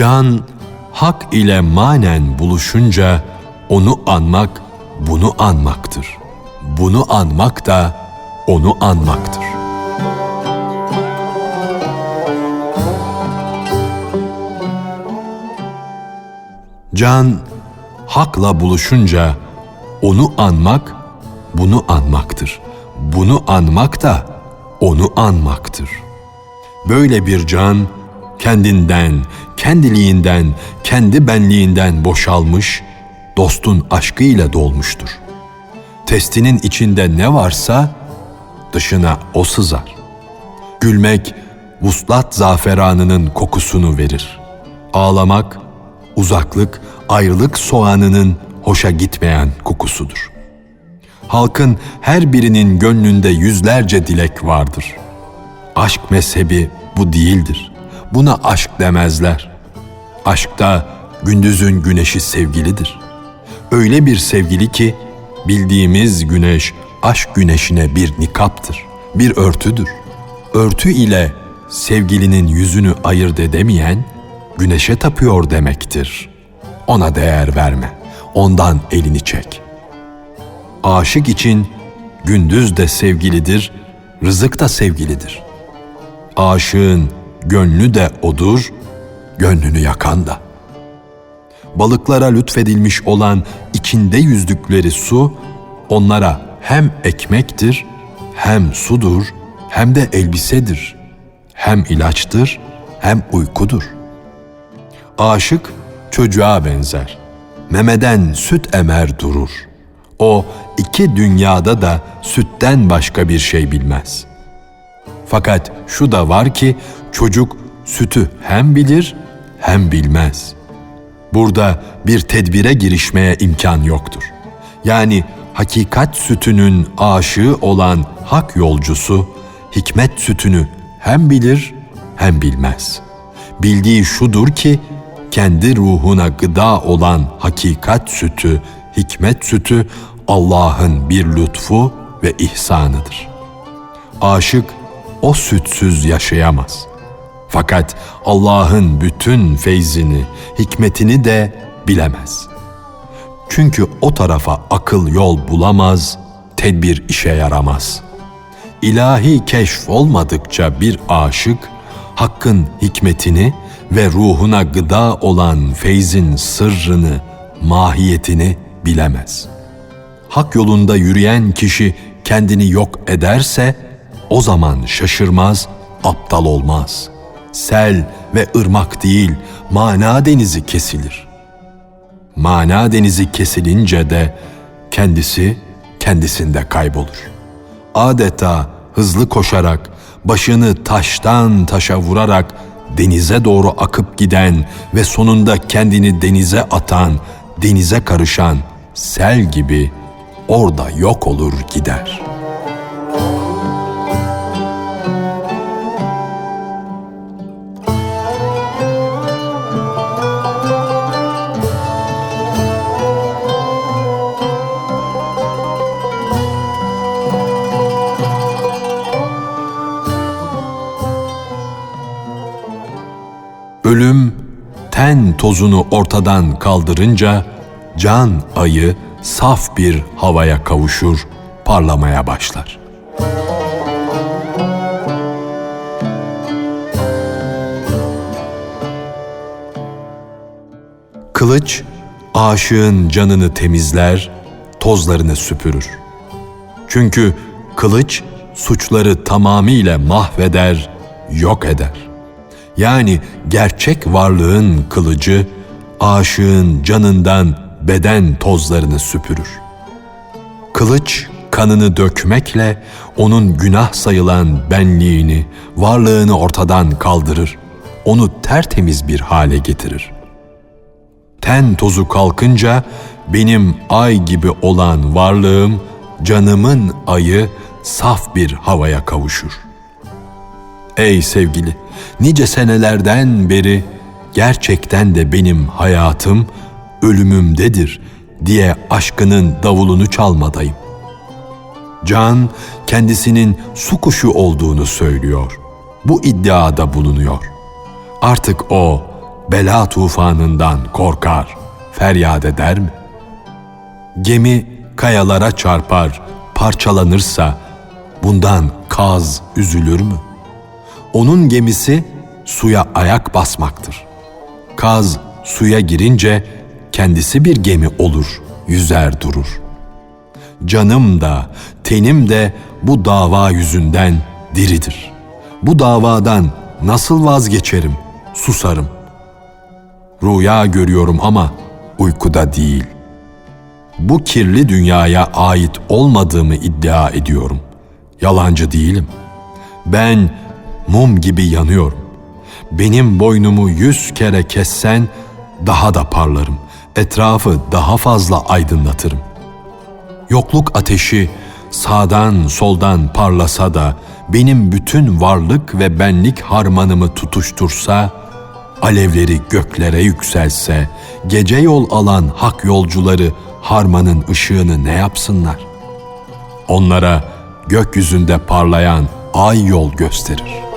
Can hak ile manen buluşunca onu anmak bunu anmaktır. Bunu anmak da onu anmaktır. Can hakla buluşunca onu anmak bunu anmaktır. Bunu anmak da onu anmaktır. Böyle bir can kendinden, kendiliğinden, kendi benliğinden boşalmış, dostun aşkıyla dolmuştur. Testinin içinde ne varsa dışına o sızar. Gülmek vuslat zaferanının kokusunu verir. Ağlamak uzaklık, ayrılık soğanının hoşa gitmeyen kokusudur. Halkın her birinin gönlünde yüzlerce dilek vardır. Aşk mezhebi bu değildir. Buna aşk demezler. Aşkta gündüzün güneşi sevgilidir. Öyle bir sevgili ki bildiğimiz güneş aşk güneşine bir nikaptır, bir örtüdür. Örtü ile sevgilinin yüzünü ayırt edemeyen güneşe tapıyor demektir. Ona değer verme, ondan elini çek. Aşık için gündüz de sevgilidir, rızık da sevgilidir. Aşığın gönlü de odur, gönlünü yakan da. Balıklara lütfedilmiş olan içinde yüzdükleri su, onlara hem ekmektir, hem sudur, hem de elbisedir, hem ilaçtır, hem uykudur.'' Aşık çocuğa benzer. Memeden süt emer durur. O iki dünyada da sütten başka bir şey bilmez. Fakat şu da var ki çocuk sütü hem bilir hem bilmez. Burada bir tedbire girişmeye imkan yoktur. Yani hakikat sütünün aşığı olan hak yolcusu hikmet sütünü hem bilir hem bilmez. Bildiği şudur ki kendi ruhuna gıda olan hakikat sütü, hikmet sütü Allah'ın bir lütfu ve ihsanıdır. Aşık o sütsüz yaşayamaz. Fakat Allah'ın bütün feyzini, hikmetini de bilemez. Çünkü o tarafa akıl yol bulamaz, tedbir işe yaramaz. İlahi keşf olmadıkça bir aşık, hakkın hikmetini ve ruhuna gıda olan feyzin sırrını, mahiyetini bilemez. Hak yolunda yürüyen kişi kendini yok ederse o zaman şaşırmaz, aptal olmaz. Sel ve ırmak değil, mana denizi kesilir. Mana denizi kesilince de kendisi kendisinde kaybolur. Adeta hızlı koşarak, başını taştan taşa vurarak denize doğru akıp giden ve sonunda kendini denize atan, denize karışan sel gibi orada yok olur gider.'' Tozunu ortadan kaldırınca can ayı saf bir havaya kavuşur, parlamaya başlar. Kılıç aşığın canını temizler, tozlarını süpürür. Çünkü kılıç suçları tamamıyla mahveder, yok eder. Yani gerçek varlığın kılıcı aşığın canından beden tozlarını süpürür. Kılıç kanını dökmekle onun günah sayılan benliğini, varlığını ortadan kaldırır. Onu tertemiz bir hale getirir. Ten tozu kalkınca benim ay gibi olan varlığım, canımın ayı saf bir havaya kavuşur. Ey sevgili, nice senelerden beri gerçekten de benim hayatım ölümümdedir diye aşkının davulunu çalmadayım. Can kendisinin su kuşu olduğunu söylüyor. Bu iddiada bulunuyor. Artık o bela tufanından korkar, feryat eder mi? Gemi kayalara çarpar, parçalanırsa bundan kaz üzülür mü? Onun gemisi suya ayak basmaktır. Kaz suya girince kendisi bir gemi olur, yüzer durur. Canım da, tenim de bu dava yüzünden diridir. Bu davadan nasıl vazgeçerim, susarım. Rüya görüyorum ama uykuda değil. Bu kirli dünyaya ait olmadığımı iddia ediyorum. Yalancı değilim. Ben mum gibi yanıyorum. Benim boynumu yüz kere kessen daha da parlarım. Etrafı daha fazla aydınlatırım. Yokluk ateşi sağdan soldan parlasa da benim bütün varlık ve benlik harmanımı tutuştursa, alevleri göklere yükselse, gece yol alan hak yolcuları harmanın ışığını ne yapsınlar? Onlara gökyüzünde parlayan ay yol gösterir.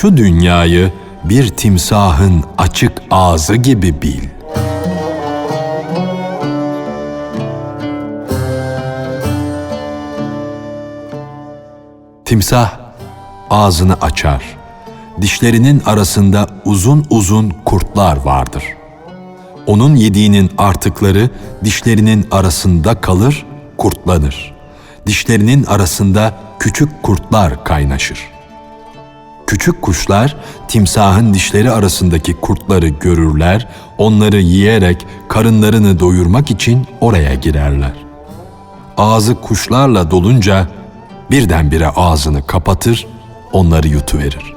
Şu dünyayı bir timsahın açık ağzı gibi bil. Timsah ağzını açar. Dişlerinin arasında uzun uzun kurtlar vardır. Onun yediğinin artıkları dişlerinin arasında kalır, kurtlanır. Dişlerinin arasında küçük kurtlar kaynaşır.'' Küçük kuşlar timsahın dişleri arasındaki kurtları görürler, onları yiyerek karınlarını doyurmak için oraya girerler. Ağzı kuşlarla dolunca birdenbire ağzını kapatır, onları yutuverir.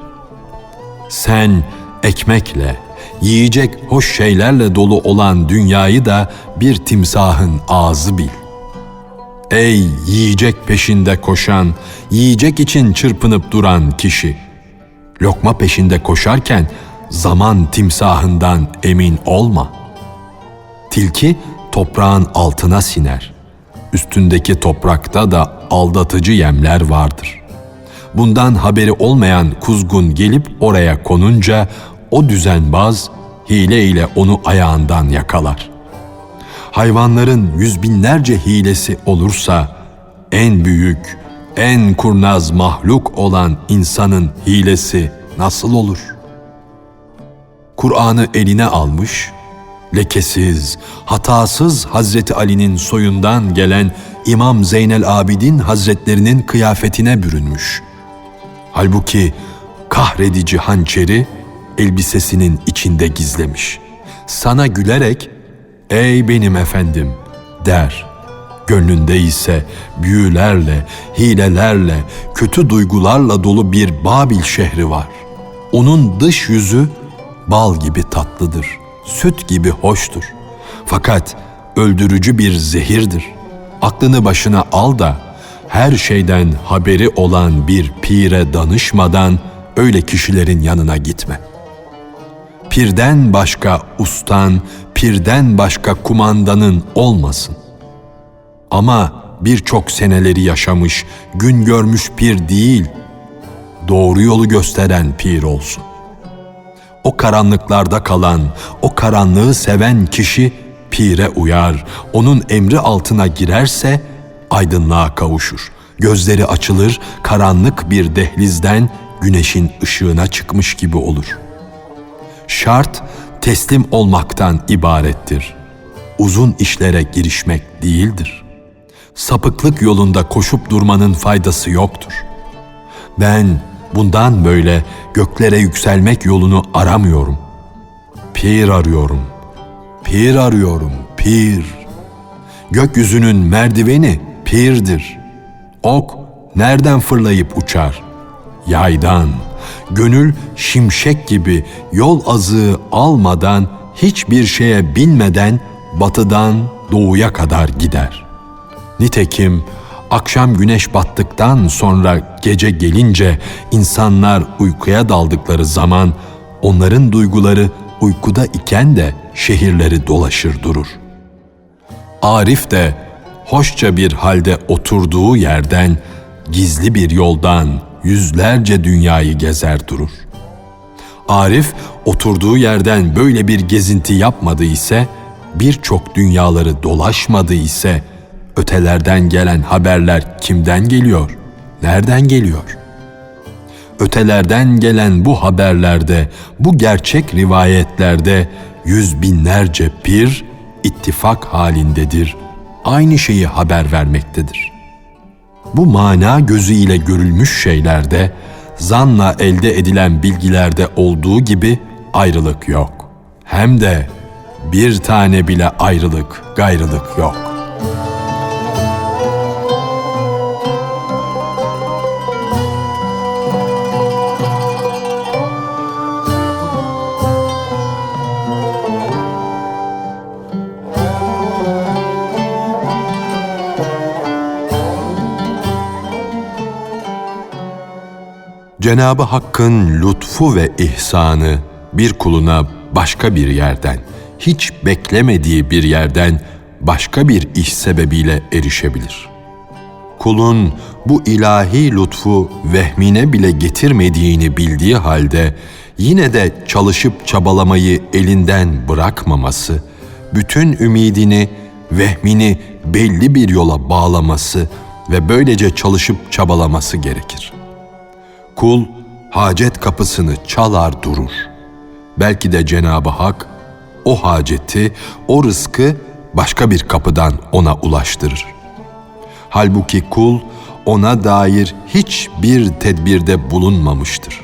Sen ekmekle, yiyecek hoş şeylerle dolu olan dünyayı da bir timsahın ağzı bil. Ey yiyecek peşinde koşan, yiyecek için çırpınıp duran kişi! Lokma peşinde koşarken zaman timsahından emin olma. Tilki toprağın altına siner. Üstündeki toprakta da aldatıcı yemler vardır. Bundan haberi olmayan kuzgun gelip oraya konunca o düzenbaz hile ile onu ayağından yakalar. Hayvanların yüz binlerce hilesi olursa en büyük, en kurnaz mahluk olan insanın hilesi nasıl olur? Kur'an'ı eline almış, lekesiz, hatasız Hazreti Ali'nin soyundan gelen İmam Zeynel Abidin Hazretlerinin kıyafetine bürünmüş. Halbuki kahredici hançeri elbisesinin içinde gizlemiş. Sana gülerek, ''Ey benim efendim'' der.'' Gönlünde ise büyülerle, hilelerle, kötü duygularla dolu bir Babil şehri var. Onun dış yüzü bal gibi tatlıdır, süt gibi hoştur. Fakat öldürücü bir zehirdir. Aklını başına al da her şeyden haberi olan bir pire danışmadan öyle kişilerin yanına gitme. Pirden başka ustan, pirden başka kumandanın olmasın. Ama birçok seneleri yaşamış, gün görmüş pir değil, doğru yolu gösteren pir olsun. O karanlıklarda kalan, o karanlığı seven kişi pire uyar, onun emri altına girerse aydınlığa kavuşur. Gözleri açılır, karanlık bir dehlizden güneşin ışığına çıkmış gibi olur. Şart teslim olmaktan ibarettir. Uzun işlere girişmek değildir.'' Sapıklık yolunda koşup durmanın faydası yoktur. Ben bundan böyle göklere yükselmek yolunu aramıyorum. Pir arıyorum. Pir arıyorum, pir. Gökyüzünün merdiveni pirdir. Ok nereden fırlayıp uçar? Yaydan. Gönül şimşek gibi yol azığı almadan hiçbir şeye binmeden batıdan doğuya kadar gider. Nitekim akşam güneş battıktan sonra gece gelince insanlar uykuya daldıkları zaman onların duyguları uykuda iken de şehirleri dolaşır durur. Arif de hoşça bir halde oturduğu yerden gizli bir yoldan yüzlerce dünyayı gezer durur. Arif oturduğu yerden böyle bir gezinti yapmadı ise, birçok dünyaları dolaşmadı ise, ötelerden gelen haberler kimden geliyor, nereden geliyor? Ötelerden gelen bu haberlerde, bu gerçek rivayetlerde yüz binlerce pir ittifak halindedir, aynı şeyi haber vermektedir. Bu mana gözüyle görülmüş şeylerde, zanla elde edilen bilgilerde olduğu gibi ayrılık yok. Hem de bir tane bile ayrılık, gayrılık yok. Cenabı Hakk'ın lütfu ve ihsanı bir kuluna başka bir yerden, hiç beklemediği bir yerden başka bir iş sebebiyle erişebilir. Kulun bu ilahi lütfu vehmine bile getirmediğini bildiği halde yine de çalışıp çabalamayı elinden bırakmaması, bütün ümidini, vehmini belli bir yola bağlaması ve böylece çalışıp çabalaması gerekir.'' Kul hacet kapısını çalar durur. Belki de Cenabı Hak o haceti, o rızkı başka bir kapıdan ona ulaştırır. Halbuki kul ona dair hiçbir tedbirde bulunmamıştır.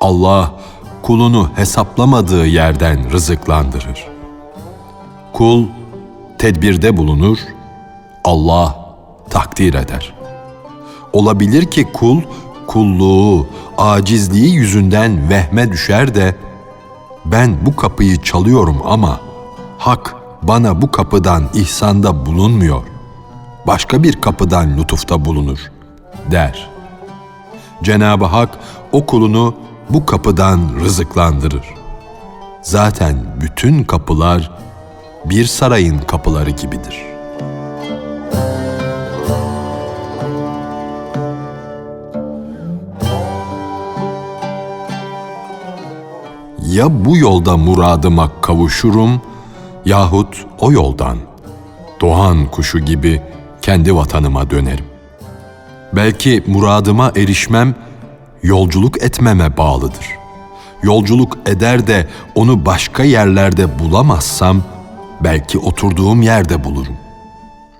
Allah kulunu hesaplamadığı yerden rızıklandırır. Kul tedbirde bulunur, Allah takdir eder. Olabilir ki kul kulluğu, acizliği yüzünden vehme düşer de ben bu kapıyı çalıyorum ama hak bana bu kapıdan ihsanda bulunmuyor. Başka bir kapıdan lütufta bulunur der. Cenab-ı Hak o kulunu bu kapıdan rızıklandırır. Zaten bütün kapılar bir sarayın kapıları gibidir.'' Ya bu yolda muradıma kavuşurum yahut o yoldan doğan kuşu gibi kendi vatanıma dönerim. Belki muradıma erişmem yolculuk etmeme bağlıdır. Yolculuk eder de onu başka yerlerde bulamazsam belki oturduğum yerde bulurum.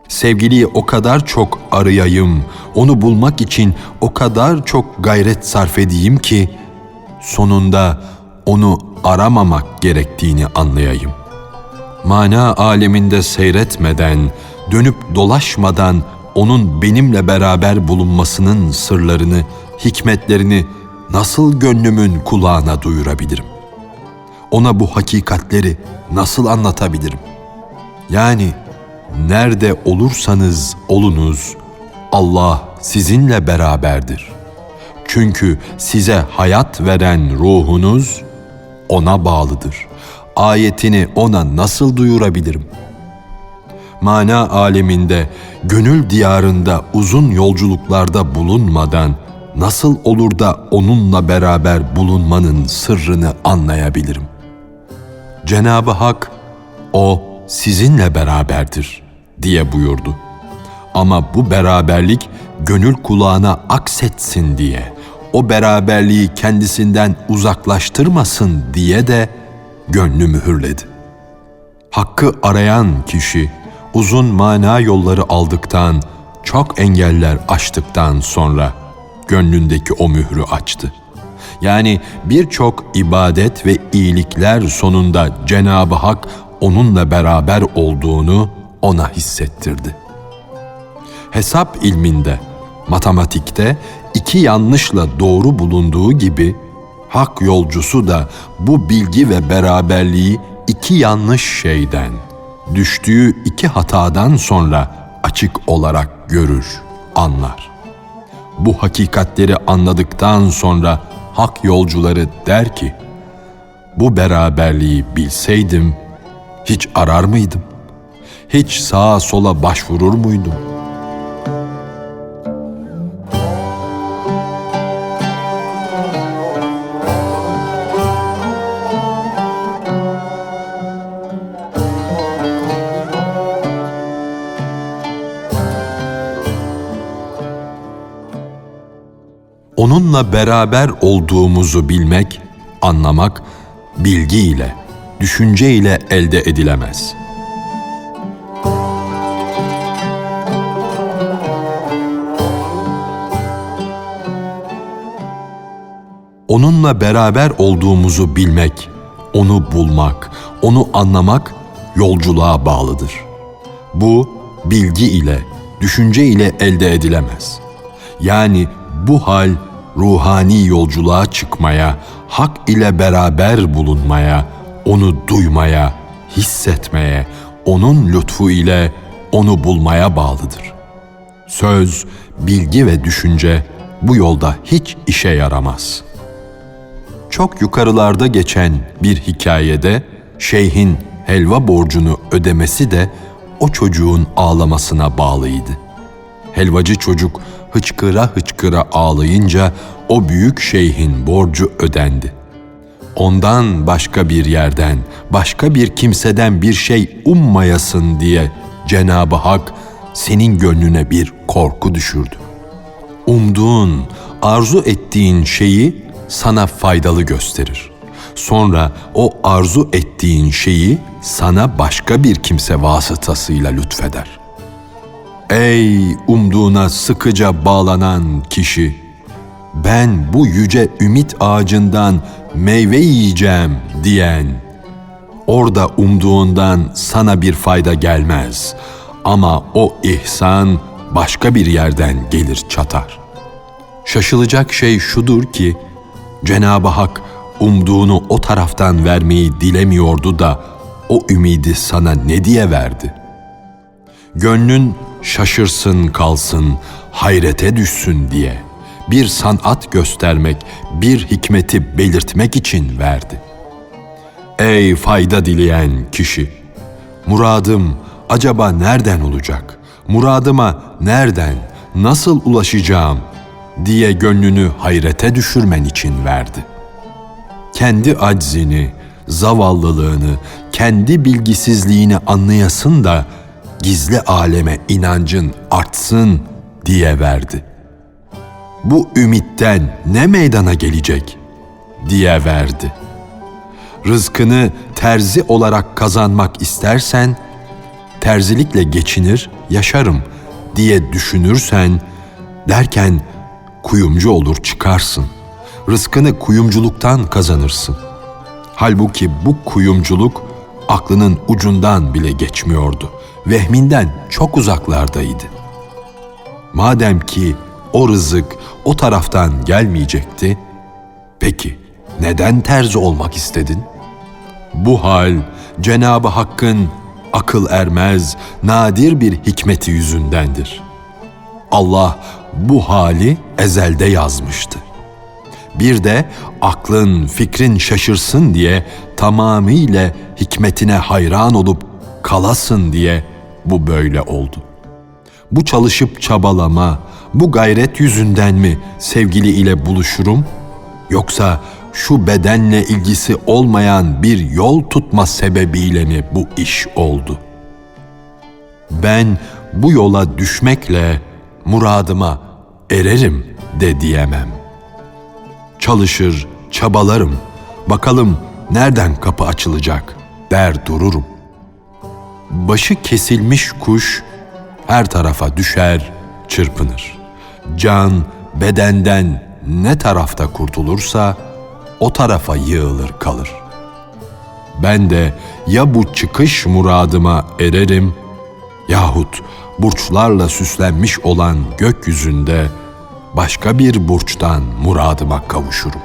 Sevgiliyi o kadar çok arayayım, onu bulmak için o kadar çok gayret sarf edeyim ki sonunda onu aramamak gerektiğini anlayayım. Mana aleminde seyretmeden, dönüp dolaşmadan onun benimle beraber bulunmasının sırlarını, hikmetlerini nasıl gönlümün kulağına duyurabilirim? Ona bu hakikatleri nasıl anlatabilirim? Yani nerede olursanız olunuz Allah sizinle beraberdir. Çünkü size hayat veren ruhunuz ona bağlıdır. Ayetini ona nasıl duyurabilirim? Mana aleminde, gönül diyarında uzun yolculuklarda bulunmadan nasıl olur da onunla beraber bulunmanın sırrını anlayabilirim? Cenabı Hak, o sizinle beraberdir diye buyurdu. Ama bu beraberlik gönül kulağına aksetsin diye.'' O beraberliği kendisinden uzaklaştırmasın diye de gönlü mühürledi. Hakkı arayan kişi uzun mana yolları aldıktan, çok engeller aştıktan sonra gönlündeki o mührü açtı. Yani birçok ibadet ve iyilikler sonunda Cenab-ı Hak onunla beraber olduğunu ona hissettirdi. Hesap ilminde, matematikte iki yanlışla doğru bulunduğu gibi hak yolcusu da bu bilgi ve beraberliği iki yanlış şeyden, düştüğü iki hatadan sonra açık olarak görür, anlar. Bu hakikatleri anladıktan sonra hak yolcuları der ki, bu beraberliği bilseydim hiç arar mıydım? Hiç sağa sola başvurur muydum? Onunla beraber olduğumuzu bilmek, anlamak bilgi ile, düşünce ile elde edilemez. Onunla beraber olduğumuzu bilmek, onu bulmak, onu anlamak yolculuğa bağlıdır. Bu bilgi ile, düşünce ile elde edilemez. Yani bu hal ruhani yolculuğa çıkmaya, hak ile beraber bulunmaya, onu duymaya, hissetmeye, onun lütfu ile onu bulmaya bağlıdır. Söz, bilgi ve düşünce bu yolda hiç işe yaramaz. Çok yukarılarda geçen bir hikayede şeyhin helva borcunu ödemesi de o çocuğun ağlamasına bağlıydı. Helvacı çocuk hıçkıra hıçkıra ağlayınca o büyük şeyhin borcu ödendi. Ondan başka bir yerden, başka bir kimseden bir şey ummayasın diye Cenab-ı Hak senin gönlüne bir korku düşürdü. Umduğun, arzu ettiğin şeyi sana faydalı gösterir. Sonra o arzu ettiğin şeyi sana başka bir kimse vasıtasıyla lütfeder. Ey umduğuna sıkıca bağlanan kişi! Ben bu yüce ümit ağacından meyve yiyeceğim diyen, orada umduğundan sana bir fayda gelmez ama o ihsan başka bir yerden gelir çatar. Şaşılacak şey şudur ki, Cenab-ı Hak umduğunu o taraftan vermeyi dilemiyordu da o ümidi sana ne diye verdi? Gönlün şaşırsın kalsın, hayrete düşsün diye bir sanat göstermek, bir hikmeti belirtmek için verdi. Ey fayda dileyen kişi! Muradım acaba nereden olacak? Muradıma nereden, nasıl ulaşacağım diye gönlünü hayrete düşürmen için verdi. Kendi aczini, zavallılığını, kendi bilgisizliğini anlayasın da gizli aleme inancın artsın diye verdi. Bu ümitten ne meydana gelecek diye verdi. Rızkını terzi olarak kazanmak istersen terzilikle geçinir, yaşarım diye düşünürsen derken kuyumcu olur çıkarsın. Rızkını kuyumculuktan kazanırsın. Halbuki bu kuyumculuk aklının ucundan bile geçmiyordu. Vehminden çok uzaklardaydı. Madem ki o rızık o taraftan gelmeyecekti, peki neden terzi olmak istedin? Bu hal Cenab-ı Hakk'ın akıl ermez, nadir bir hikmeti yüzündendir. Allah bu hali ezelde yazmıştı. Bir de aklın, fikrin şaşırsın diye tamamıyla hikmetine hayran olup kalasın diye bu böyle oldu. Bu çalışıp çabalama, bu gayret yüzünden mi sevgili ile buluşurum? Yoksa şu bedenle ilgisi olmayan bir yol tutma sebebiyle mi bu iş oldu? Ben bu yola düşmekle muradıma ererim de diyemem. Çalışır, çabalarım, bakalım nereden kapı açılacak der dururum. Başı kesilmiş kuş her tarafa düşer, çırpınır. Can bedenden ne tarafta kurtulursa o tarafa yığılır kalır. Ben de ya bu çıkış muradıma ererim yahut burçlarla süslenmiş olan gökyüzünde başka bir burçtan muradıma kavuşurum.